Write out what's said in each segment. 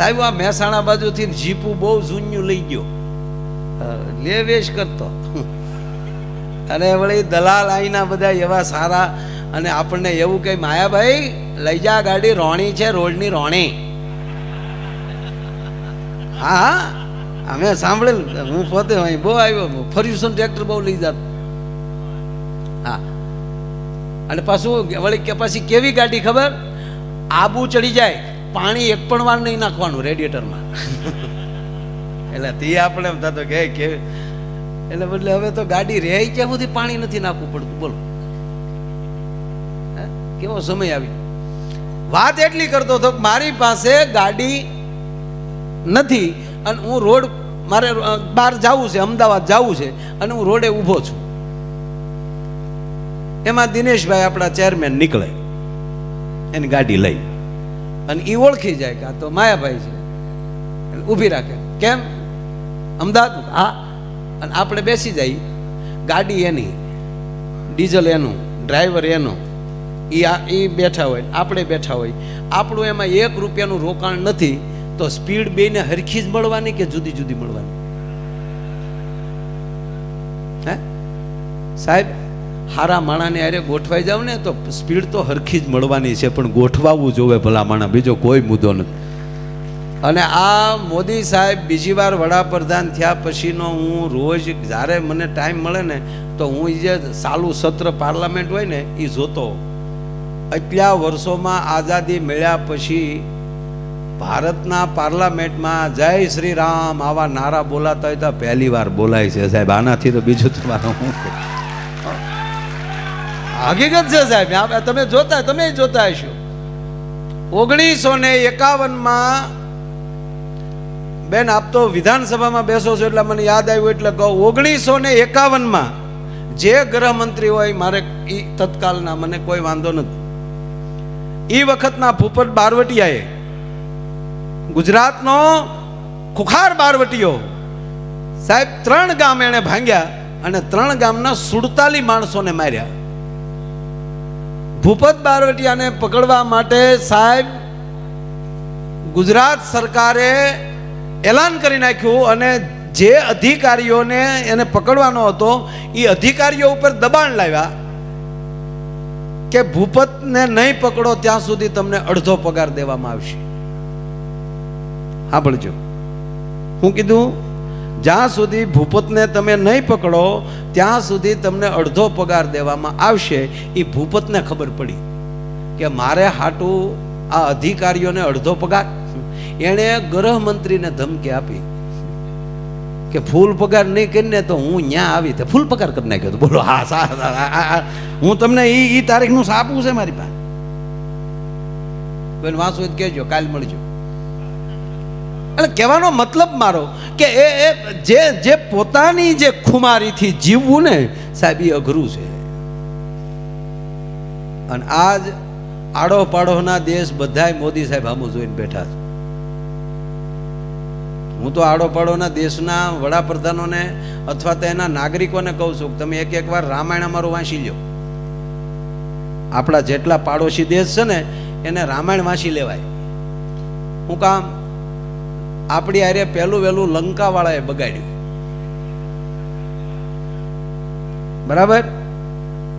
સાહેબ, આ મહેસાણા બાજુથી જીપુ બહુ જૂન્યું લઈ ગયો. લે વેશ કરતો. અને વળી દલાલ આઈના બધા એવા સારા અને આપણને એવું કહે માયાભાઈ, લઈ જા ગાડી, રોણી છે, રોડની રોણી. હા હા. અમે સાંભળેલું હું પોતે અહીં બહુ આવ્યો ફર્યુસન ટ્રેક્ટર બહુ લઈ જાત. હા. અને પાછું વળી કે, પછી કેવી ગાડી ખબર? આબુ ચડી જાય. પાણી એક પણ વાર નહીં નાખવાનું રેડિએટરમાં એટલે તે આપણે એમ થતો કે એટલે બદલે હવે તો ગાડી રહે ક્યાં સુધી પાણી નથી નાખવું પડતું? બોલો? કેવો સમય આવી વાત એટલી કરતો હતો મારી પાસે ગાડી નથી અને હું રોડ મારે બહાર જવું છે, અમદાવાદ જવું છે અને હું રોડે ઊભો છું. એમાં દિનેશભાઈ આપણા ચેરમેન નીકળે. એની ગાડી લઈ. અને એ ઓળખી જાય કે આ તો માયાભાઈ છે. ઊભી રાખે. કેમ? અમદાવાદ હા. અને આપણે બેસી જઈએ ગાડી એની, ડીઝલ એનું, ડ્રાઈવર એનો એ આ એ બેઠા હોય, આપણે બેઠા હોય. આપણું એમાં એક રૂપિયાનું રોકાણ નથી, તો સ્પીડ બેને હરખી જ મળવાની કે જુદી જુદી મળવાની? હે? સાહેબ હારા માણાને અરે ગોઠવાઈ જાવ ને તો સ્પીડ તો હરખી જ મળવાની છે, પણ ગોઠવાવું જોવે ભલા માણા, બીજો કોઈ મુદ્દો નથી. અને આ મોદી સાહેબ બીજી વાર વડાપ્રધાન થયા પછીનો હું રોજ જ્યારે મને ટાઈમ મળે ને, તો હું જે સાલું સત્ર પાર્લામેન્ટ હોય ને એ જોતો એટલા વર્ષોમાં આઝાદી મળ્યા પછી ભારતના પાર્લામેન્ટમાં જય શ્રી રામ આવા નારા બોલાતા હોય તો પહેલી વાર બોલાય છે સાહેબ. આનાથી તો બીજું તમારું હું. હકીકત છે સાહેબ. તમે જોતા તમે જોતા હશો. ઓગણીસો ને એકાવનમાં બેન આપ તો વિધાનસભામાં બેસો છો એટલે મને યાદ આવ્યું એટલે કહું. ઓગણીસો ને એકાવનમાં જે ગૃહમંત્રી હોય મારે એ તત્કાલના, મને કોઈ વાંધો નથી. એ વખતના ભૂપત બારવટિયાએ ગુજરાતનો ખુખાર બારવટીયો સાહેબ ત્રણ ગામ એણે ભાંગ્યા અને ત્રણ ગામના સુડતાલી માણસોને માર્યા. ભૂપત બારવટિયાને પકડવા માટે સાહેબ ગુજરાત સરકારે એલાન કરી નાખ્યું અને જે અધિકારીઓને એને પકડવાનો હતો, એ અધિકારીઓ ઉપર દબાણ લાવ્યા કે ભૂપતને નહીં પકડો, ત્યાં સુધી તમને અડધો પગાર દેવામાં આવશે. સાંભળજો હું કીધું જ્યાં સુધી ભૂપતને તમે નહીં પકડો, ત્યાં સુધી તમને અડધો પગાર દેવામાં આવશે. એ ભૂપતને ખબર પડી કે મારે હાટું આ અધિકારીઓને અડધો પગાર. એણે ગૃહમંત્રીને ધમકી આપી કે ફૂલ પગાર નહીં કરીને તો હું ન્યા આવી તે ફૂલ પગાર કરી નાખ્યો બોલો, હા, સા હું તમને એ તારીખનું સાપું છે મારી પાસે? બેન વાંસુ કહેજો, કાલ મળજો. એટલે કહેવાનો મતલબ મારો કે એ એ જે જે પોતાની જે ખુમારીથી જીવવું ને, સાહેબ, એ અઘરું છે. અને આજ આડો પાડોના દેશ બધાય મોદી સાહેબ આમ જોઈને બેઠા છે. હું તો આડો પાડોના દેશના વડાપ્રધાનોને અથવા તો એના નાગરિકોને કહું છું કે તમે એક એક વાર રામાયણ અમારું વાંચી લો આપણા જેટલા પાડોશી દેશ છે ને, એને રામાયણ વાંચી લેવાય. હું કામ આપણી આરે પહેલું વહેલું લંકાવાળાએ બગાડ્યું. બરાબર?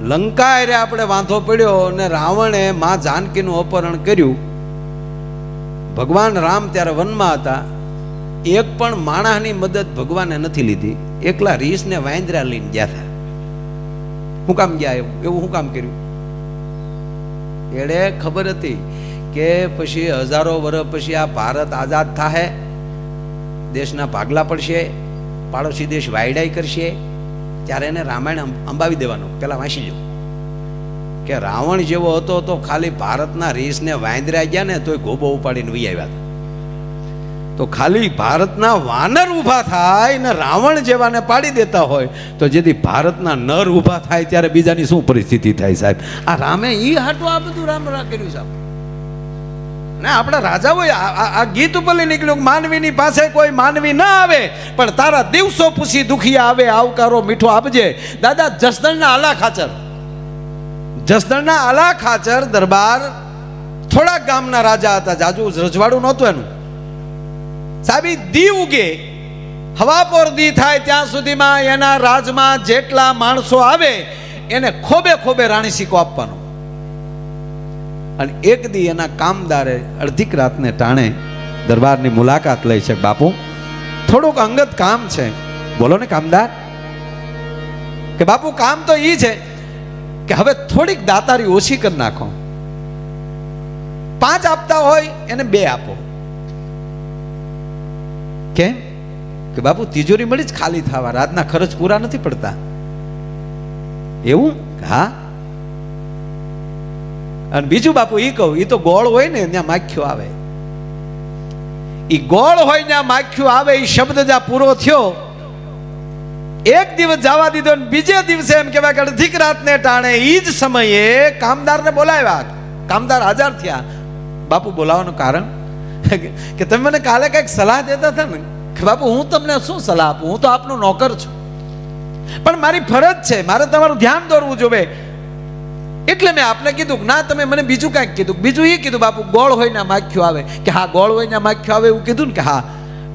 લંકા આરે આપણે વાંધો પડ્યો અને રાવણે માં જાનકીનું અપહરણ કર્યું. ભગવાન રામ ત્યારે વનમાં હતા. એક પણ માણસની મદદ ભગવાને નથી લીધી. એકલા રીસને વાંદરા લઈને ગયા હતા. હું કામ ગયા એવું એવું હું કામ કર્યું? એણે ખબર હતી કે પછી હજારો વર્ષ પછી આ ભારત આઝાદ થાહે. દેશના ભાગલા પડશે, પાડોશી દેશ વાયડાઈ કરશે, ત્યારે એને રામાયણ અંબ- અંબાવી દેવાનું, પેલા વાંચી લો કે રાવણ જેવો હતો તો ખાલી ભારતના રીસને વાંદરા ગયા ને તોય ગોબો ઉપાડીને વી આવ્યા હતા. તો ખાલી ભારતના વાનર ઊભા થાય ને રાવણ જેવાને પાડી દેતા હોય, તો જેથી ભારતના નર ઊભા થાય, ત્યારે બીજાની શું પરિસ્થિતિ થાય સાહેબ? આ રામે ઈ હાટું આ બધું રામ કર્યું સાહેબ. ના આપણા રાજા આ- ગીત ઉપર નીકળ્યું માનવીની પાસે કોઈ માનવી ના આવે, પણ તારા દિવસો પૂછી દુખિયા આવે, આવકારો મીઠો આપજે. દાદા, જસદણના આલા ખાચર. જસદણના આલા ખાચર દરબાર થોડા ગામના રાજા હતા. જાજુ રજવાડું નહોતું એનું. સાબી દી ઉગે. હવા પર દી થાય ત્યાં સુધીમાં એના રાજમાં જેટલા માણસો આવે, એને ખોબે ખોબે રાણી સિક્કો આપવાનો. અને એક દી એના કામદારે અડધીક રાતને ટાણે દરબારની મુલાકાત લઈ છે, બાપુ, થોડુંક અંગત કામ છે. બોલો ને, કામદાર. કે બાપુ, કામ તો એ છે કે હવે થોડીક દાતારી ઓછી કરી નાખો. પાંચ આપતા હોય એને બે આપો. કેમ? કે બાપુ, તિજોરી મળી જ ખાલી થવા, રાતના ખર્ચ પૂરા નથી પડતા. એવું? હા? અને બીજું બાપુ એ કહું એ તો ગોળ હોય ને ત્યાં માખ્યો આવે. એ ગોળ હોય ત્યાં માખ્યું આવે એ શબ્દ જ્યાં પૂરો થયો. એક દિવસ જવા દીધો ને બીજે દિવસે એમ કહેવાય કે અડધીક રાતને ટાણે એ જ સમયે કામદારને બોલાવ્યા. કામદાર હાજર થયા. બાપુ બોલાવવાનું કારણ? કે તમે મને કાલે કંઈક સલાહ દેતા હતા ને? કે બાપુ હું તમને શું સલાહ આપું? હું તો આપનો નોકર છું. પણ મારી ફરજ છે, મારે તમારું ધ્યાન દોરવું જોવે. એટલે મેં આપને કીધું કે ના, તમે મને બીજું કાંઈક કીધું. બીજું એ કીધું, બાપુ, ગોળ હોય ને માખ્યું આવે. કે હા, ગોળ હોય ને માખ્યું આવે એવું કીધું ને કે હા.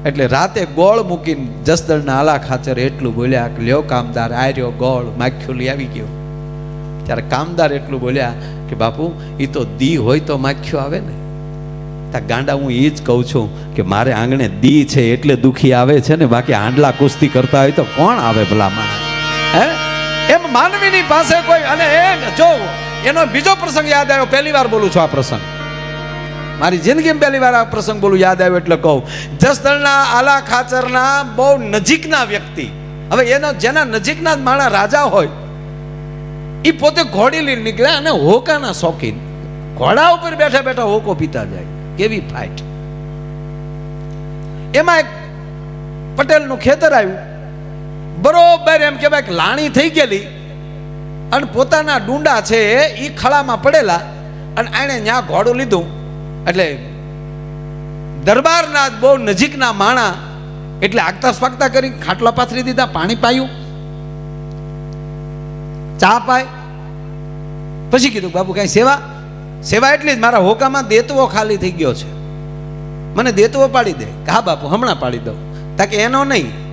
એટલે રાતે ગોળ મૂકીને જસદણના આલા ખાચર એટલું બોલ્યા કે લ્યો કામદાર આર્યો ગોળ માખ્યું લઈ આવી ગયો. ત્યારે કામદાર એટલું બોલ્યા કે બાપુ એ તો દી હોય તો માખ્યું આવે ને. ત્યાં ગાંડા હું એ જ કહું છું કે મારે આંગણે દી છે એટલે દુખી આવે છે ને, બાકી આંડલા કુસ્તી કરતા હોય તો કોણ આવે ભલા માણસ હે માનવીની પાસે કોઈ અને એ જો, એનો બીજો પ્રસંગ યાદ આવ્યો, પહેલી વાર બોલું છું આ પ્રસંગ. મારી જિંદગીમાં પહેલી વાર આ પ્રસંગ બોલું, યાદ આવ્યો એટલે કહું. જસદણના આલા ખાચરના બહુ નજીકના વ્યક્તિ. હવે એનો જેના નજીકના જ માણા રાજા હોય એ પોતે ઘોડી લઈને નીકળ્યા અને હોકાના શોખીન. ઘોડા ઉપર બેઠા બેઠા હોકો પીતા જાય. કેવી ફાઇટ એમાં એક પટેલનું ખેતર આવ્યું. બરોબર એમ કહેવાય લાણી થઈ ગયેલી. અને પોતાના ડુંડા છે એ ખળામાં પડેલા અને એણે ત્યાં ઘોડું લીધું. એટલે દરબારના બહુ નજીકના માણા એટલે આગતા સ્વાગતા કરી, ખાટલા પાથરી દીધા, પાણી પાયું. ચા પાય. પછી કીધું બાબુ કઈ સેવા? સેવા એટલી જ, મારા હોકામાં દેતવો ખાલી થઈ ગયો છે. મને દેતવો પાડી દે. હા બાપુ, હમણાં પાડી દઉં. તાકે એનો નહીં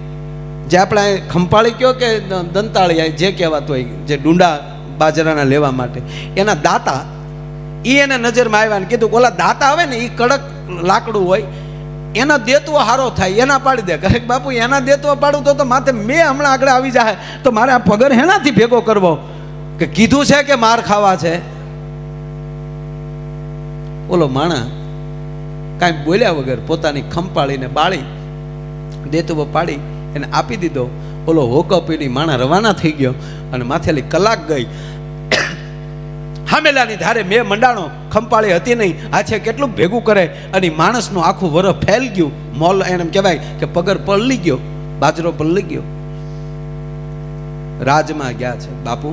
જે આપણે ખંપાળી કયો કે દંતાળીયા દંતાળી જે કહેવાતું હોય, જે ડુંડા બાજરાના લેવા માટે, એના દાતા એ એને નજરમાં આવ્યા ને કીધું ઓલા દાતા આવે ને એ કડક લાકડું હોય, એના દેતવો હારો થાય, એના પાડી દે. કહે બાપુ, એના દેતવો પાડું તો તો માથે મેં હમણાં આગળ આવી જાય તો મારે આ પગર હેનાથી ભેગો કરવો? કે કીધું છે કે માર ખાવા છે? ઓલો માણા કાંઈ બોલ્યા વગર પોતાની ખંપાળીને બાળી દેતવો પાડી એને આપી દીધો. ઓલો હોકો પીડી માણા રવાના થઈ ગયો અને માથેલી કલાક ગઈ. હામેલાની ધારે મેં મંડાણો ખંપાળી હતી નહીં. આ છે કેટલું ભેગું કરે? અને માણસનું આખું વર ફેલ ગયું. મોલ એને કહેવાય કે પગર પલળી ગયો. બાજરો પલળી ગયો. રાજમાં ગયા છે. બાપુ,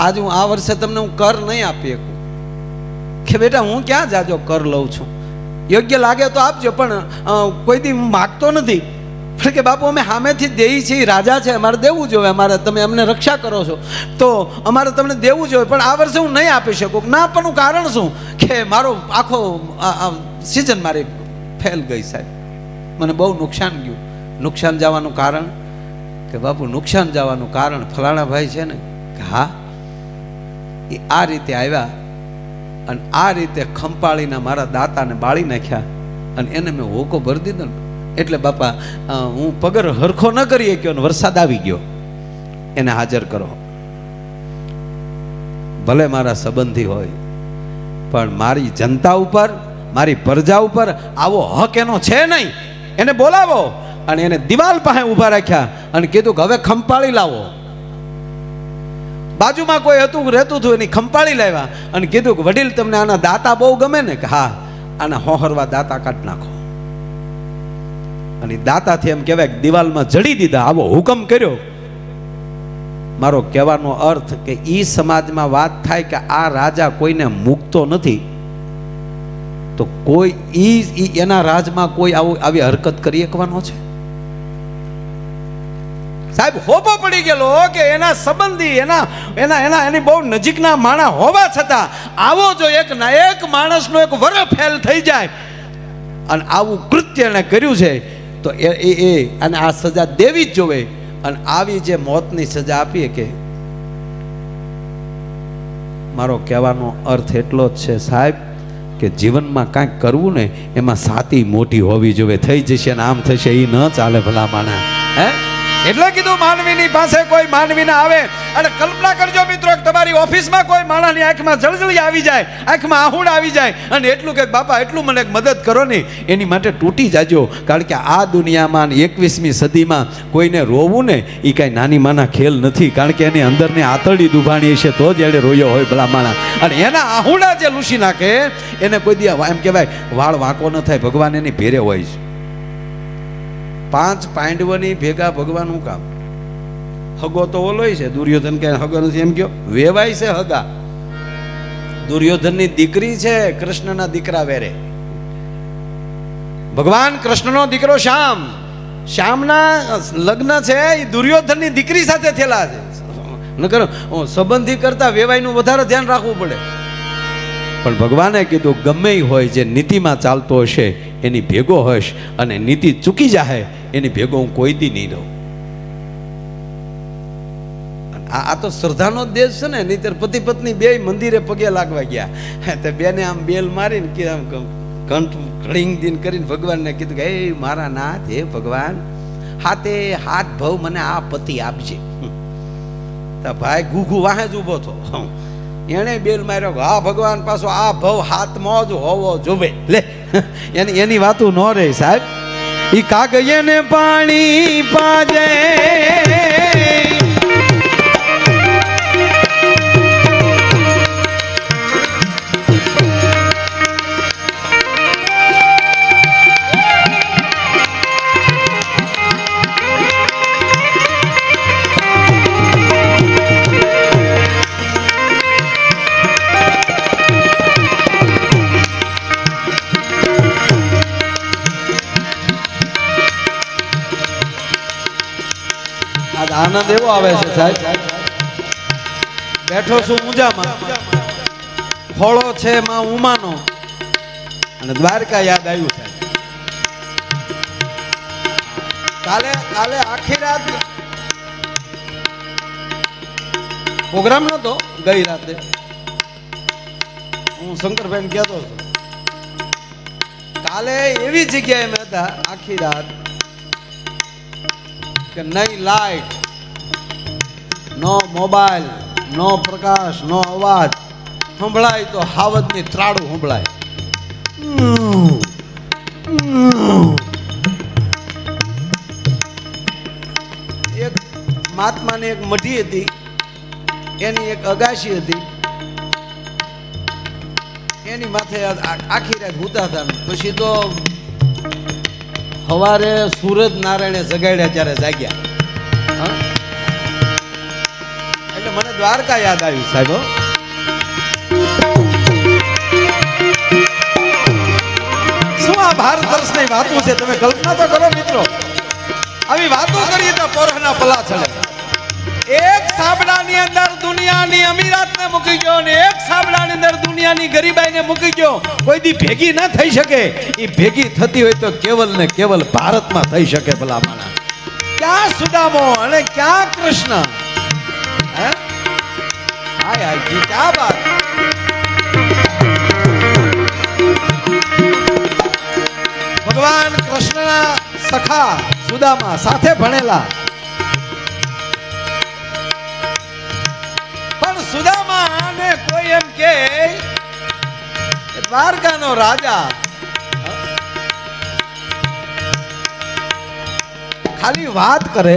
આજ હું આ વર્ષે તમને હું કર નહીં આપી શકું. કે બેટા હું ક્યાં જાજો કર લઉં છું? યોગ્ય લાગે તો આપજો, પણ કોઈ દી માગતો નથી. પણ કે બાપુ, અમે સામેથી દેઈ છીએ રાજા છે, અમારે દેવું જોઈએ, અમારે તમે અમને રક્ષા કરો છો. તો અમારે તમને દેવું જોઈએ, પણ આ વર્ષે હું નહીં આપી શકું. ના આપવાનું કારણ શું? કે મારો આખો સિઝન મારી ફેલ ગઈ સાહેબ. મને બહુ નુકસાન ગયું. નુકસાન જવાનું કારણ? કે બાપુ, નુકસાન જવાનું કારણ ફલાણા ભાઈ છે ને, કે હા, એ આ રીતે આવ્યા. અને આ રીતે ખંપાળીને મારા દાતાને બાળી નાખ્યા અને એને મેં હોકો ભરી દીધો ને. એટલે બાપા હું પગર હરખો ન કરીએ શક્યો ને વરસાદ આવી ગયો. એને હાજર કરો. ભલે મારા સંબંધી હોય, પણ મારી જનતા ઉપર, મારી પ્રજા ઉપર આવો હક એનો છે નહીં. એને બોલાવો અને એને દિવાલ પાસે ઊભા રાખ્યા અને કીધું કે હવે ખંપાળી લાવો. બાજુમાં કોઈ હતું, રહેતું હતું, એની ખંપાળી લાવ્યા અને કીધું કે, વડીલ, તમને આના દાતા બહુ ગમે ને? કે, હા, આના હોહરવા દાતા કાઢ નાખો. અને દાતાથી એમ કહેવાય કે, દિવાલમાં જડી દીધા, આવો હુકમ કર્યો. મારો કહેવાનો અર્થ કે, ઈ સમાજમાં વાત થાય કે, આ રાજા કોઈને મૂકતો નથી, તો કોઈ એના રાજમાં કોઈ આવું, આવી હરકત કરી શકવાનો છે? સાહેબ હોપો પડી ગયેલો કે એના સંબંધી, એના એના એના, એની બહુ નજીકના માણા હોવા છતાં આવો જો એક ના, એક માણસનો એક વર ફેલ થઈ જાય અને આવું કૃત્ય એણે કર્યું છે, તો એ એ એ, અને આ સજા દેવી જ જોવે. અને આવી જે મોતની સજા આપીએ કે મારો કહેવાનો અર્થ એટલો જ છે સાહેબ કે જીવનમાં કાંઈક કરવું ને એમાં સાતી મોટી હોવી જોઈએ થઈ જશે ને આમ થશે એ ન ચાલે ભલા માણા હે? એટલે કીધું માનવીની પાસે કોઈ માનવી ના આવે. અને કલ્પના કરજો મિત્રો તમારી ઓફિસમાં કોઈ માણસની આંખમાં જળજળી આવી જાય, આંખમાં આહુડ આવી જાય. અને એટલું કે, બાપા, એટલું મને મદદ કરો ને, એની માટે તૂટી જાજો. કારણ કે આ દુનિયામાં એકવીસમી સદીમાં કોઈને રોવું ને એ કાંઈ નાની માના ખેલ નથી. કારણ કે એની અંદરની આતરડી દુભાણી છે તો જ એને રોયો હોય ભલા માણા. અને એના આહુડા જે લૂસી નાખે, એને કોઈ દી એમ કહેવાય, વાળ વાંકો ન થાય, ભગવાન એની ભેરે હોય છે પાંચ પાંડવોની ભેગા ભગવાનનું કામ. હગો તો ઓલોય છે, દુર્યોધન કે હગો નથી. એમ કયો વેવાય છે હગા. દુર્યોધનની દીકરી છે, કૃષ્ણના દીકરા વેરે. ભગવાન કૃષ્ણનો દીકરો શ્યામ. શ્યામના લગ્ન છે, એ દુર્યોધનની દીકરી સાથે થયેલા છે. નકર સંબંધી કરતા વેવાયનું વધારે ધ્યાન રાખવું પડે. પણ ભગવાને કીધું, ગમે હોય, જે નીતિમાં ચાલતો હશે, એની ભેગો હશ અને નીતિ ચૂકી જાહે એની ભેગો હું કોઈ દી નહીં રહું. આ તો શ્રદ્ધાનો દેશ છે ને નહીતર પતિ પત્ની બે મંદિરે પગે લાગવા ગયા. તે બેને આમ બેલ મારીને કે આમ કંઠ ઘડીંગ દિન કરીને ભગવાનને કીધું કે હે મારા નાથ, હે ભગવાન, હાથે હાથ ભવ મને આ પતિ આપજે. તો ભાઈ ગુગુ વાહે જ ઊભો થો. એણે બેલ માર્યો હા, ભગવાન પાછો આ ભવ હાથમાં જ હોવો જોવે. લે. એની એની વાતું ન રહે સાહેબ. ઈ કાગયને પાણી પાજે. આનંદ એવો આવે છે સાહેબ. બેઠો છું ઊંઝામાં. ખોળો છે માં ઉમાનો. અને દ્વારકા યાદ આવ્યું સાહેબ કાલે કાલે આખી રાત પ્રોગ્રામ નતો, ગઈ રાતે. હું શંકરભાઈ કહેતો હતો. કાલે એવી જગ્યાએ મેં હતા આખી રાત કે નહીં લાઈટ નો મોબાઈલ, નો પ્રકાશ, નો અવાજ. સંભળાય તો હાવજની ત્રાડું સંભળાય. એક મહાત્માની એક મઢી હતી. એની એક અગાશી હતી. એની માથે આખી રાત હુતા હતા પછી તો સવારે સુરજ નારાયણે જગાડ્યા ત્યારે જાગ્યા. દ્વારકા યાદ આવ્યું સાહેબ શું આ ભારત વર્ષની વાતો છે? તમે કલ્પના તો કરો મિત્રો. આવી વાતો કરીએ તો પોરના પલા ચડે એક સાબડાની અંદર દુનિયાની અમીરાતને મૂકી ગયો અને એક સાબડાની અંદર દુનિયાની ગરીબાઈને મૂકી ગયો. કોઈ દી ભેગી ના થઈ શકે. એ ભેગી થતી હોય તો કેવલ ને કેવલ ભારતમાં થઈ શકે ભલા માણા ક્યાં સુદામો અને ક્યાં કૃષ્ણ? ભગવાન કૃષ્ણના સખા સુદામા સાથે ભણેલા. પણ સુદામા આને કોઈ એમ કે કે દ્વારકાનો રાજા ખાલી વાત કરે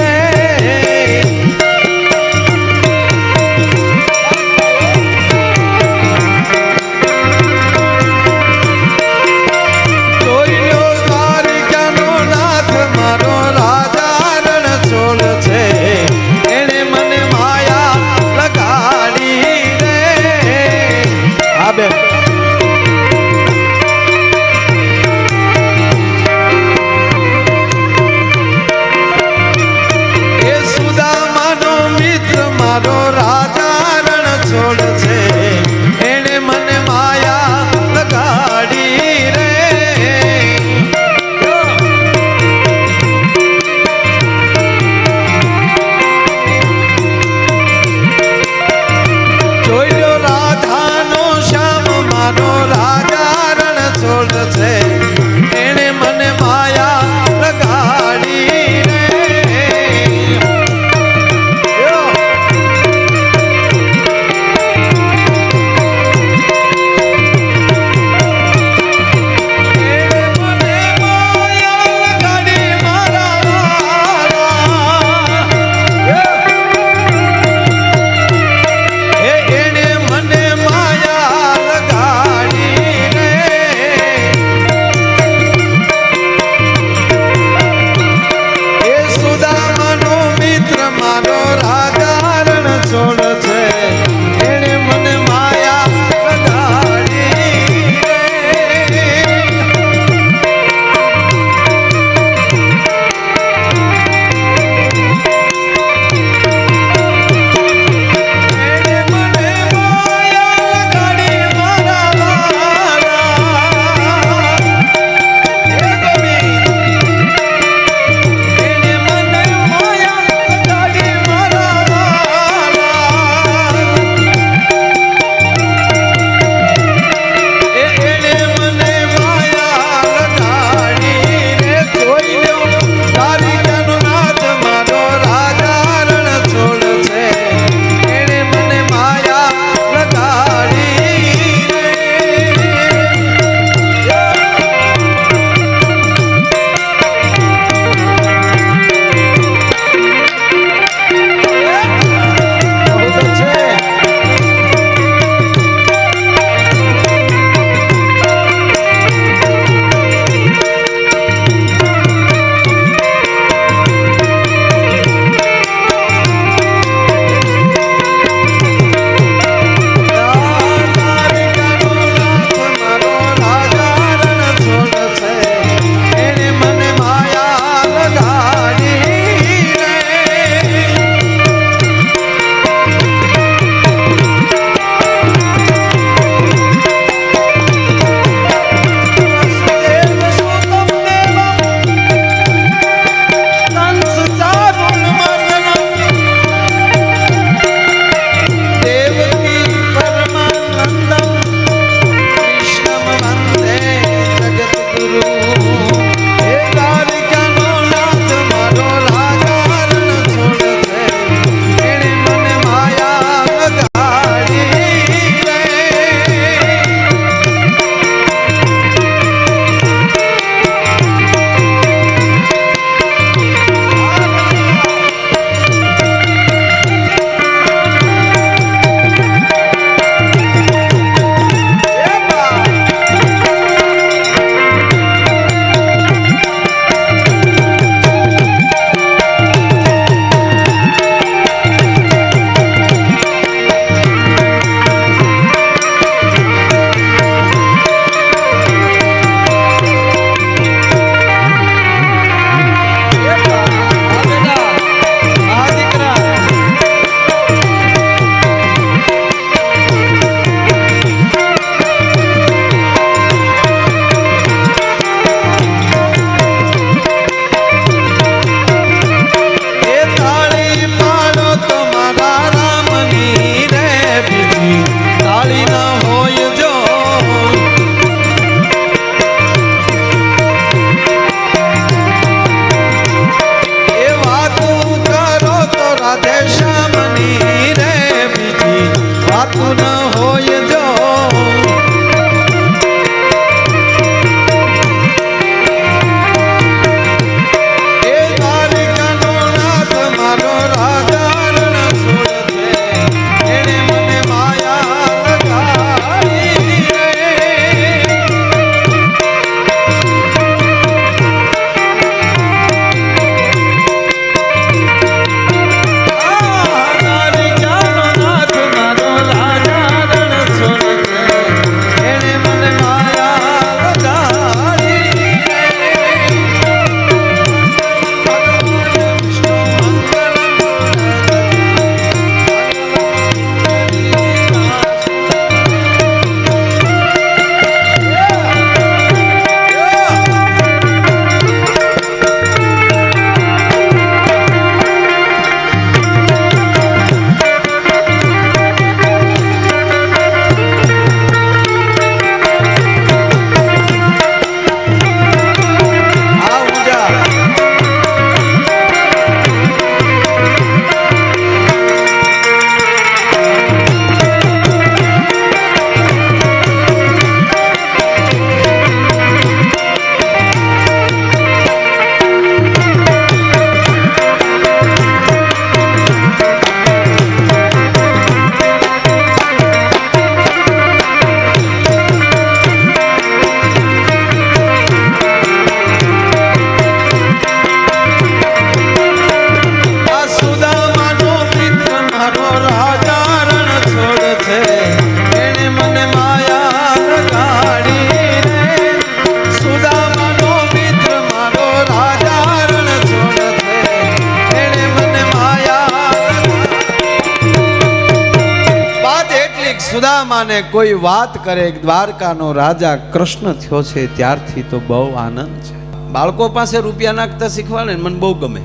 કોઈ વાત કરે દ્વારકાનો રાજા કૃષ્ણ થયો છે, ત્યારથી તો બહુ આનંદ છે. બાળકો પાસે રૂપિયા નાખતા શીખવાડે મને બહુ ગમે.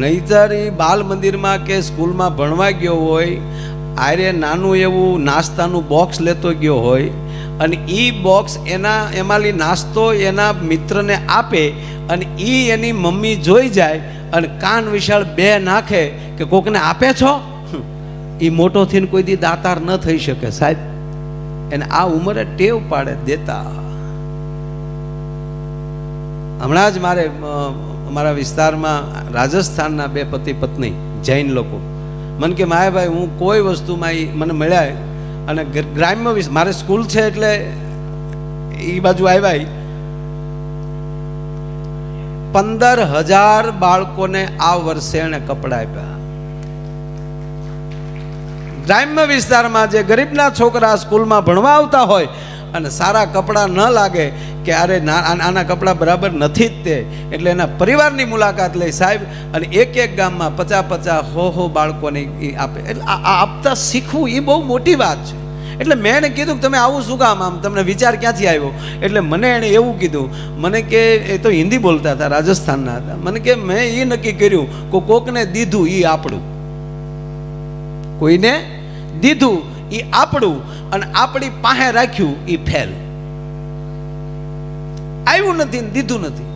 નહીતર એ બાલ મંદિરમાં કે સ્કૂલમાં ભણવા ગયો હોય, આરે નાનું એવું નાસ્તાનું બોક્સ લેતો ગયો હોય, અને એ બોક્સ એના એમાંથી નાસ્તો એના મિત્રને આપે, અને એ એની મમ્મી જોઈ જાય, અને કાન વિશાળ બે નાખે કે કોકને આપે છો? એ મોટો થઈને કોઈ દી દાતાર ન થઈ શકે, સાહેબ. એને આ ઉંમરે ટેવ પાડે, દેતા. હમણાં જ મારે અમારા વિસ્તારમાં રાજસ્થાનના બે પતિ પત્ની, જૈન લોકો. મને કે માયાભાઈ હું કોઈ વસ્તુમાં એ મને મળ્યા અને ગ્રામ્ય મારે સ્કૂલ છે એટલે એ બાજુ આવ્યા પંદર હજાર બાળકોને આ વર્ષે એણે કપડાં આપ્યા. ગ્રામ્ય વિસ્તારમાં જે ગરીબના છોકરા સ્કૂલમાં ભણવા આવતા હોય અને સારા કપડાં ન લાગે કે અરે આના કપડાં બરાબર નથી જ તે. એટલે એના પરિવારની મુલાકાત લઈ સાહેબ, અને એક એક ગામમાં પચાસ પચાસ હો હો બાળકોને આપે. એટલે આ આપતા શીખવું એ બહુ મોટી વાત છે. એટલે મેં એને કીધું કે તમે આવું શું કામ આમ? તમને વિચાર ક્યાંથી આવ્યો? એટલે મને એણે એવું કીધું, મને કે એ તો હિન્દી બોલતા હતા, રાજસ્થાનના હતા. મને કે મેં એ નક્કી કર્યું કે કોકને દીધું એ આપણું. કોઈને દીધું એ આપણું અને આપણી પાસે રાખ્યું એ ફેલ. આવ્યું નથી દીધું નથી.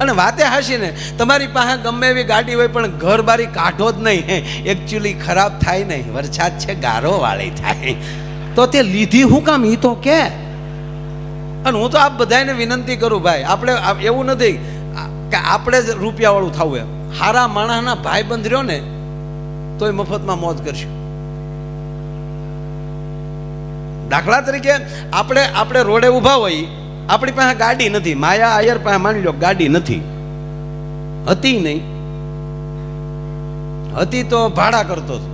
અને વાતે હાશી ને, તમારી પાસે ગમે એવી ગાડી હોય પણ ઘર બારી કાઢો જ નહીં એકચ્યુઅલી ખરાબ થાય નહીં, વરસાદ છે, ગારો વાળી થાય. તો તે લીધી હું કામ? એ તો કે. અને હું તો આપ બધાને વિનંતી કરું ભાઈ, આપણે એવું નથી કે આપણે જ રૂપિયાવાળું થવું એમ. હારા માણસના ભાઈ બંધ રહ્યો ને, તોય મફતમાં મોજ કરશું. દાખલા તરીકે આપણે આપણે રોડે ઊભા હોય, આપણી પાસે ગાડી નથી. માયા આયર પાસે માની લો ગાડી નથી. હતી નહીં. હતી તો ભાડા કરતો હતો.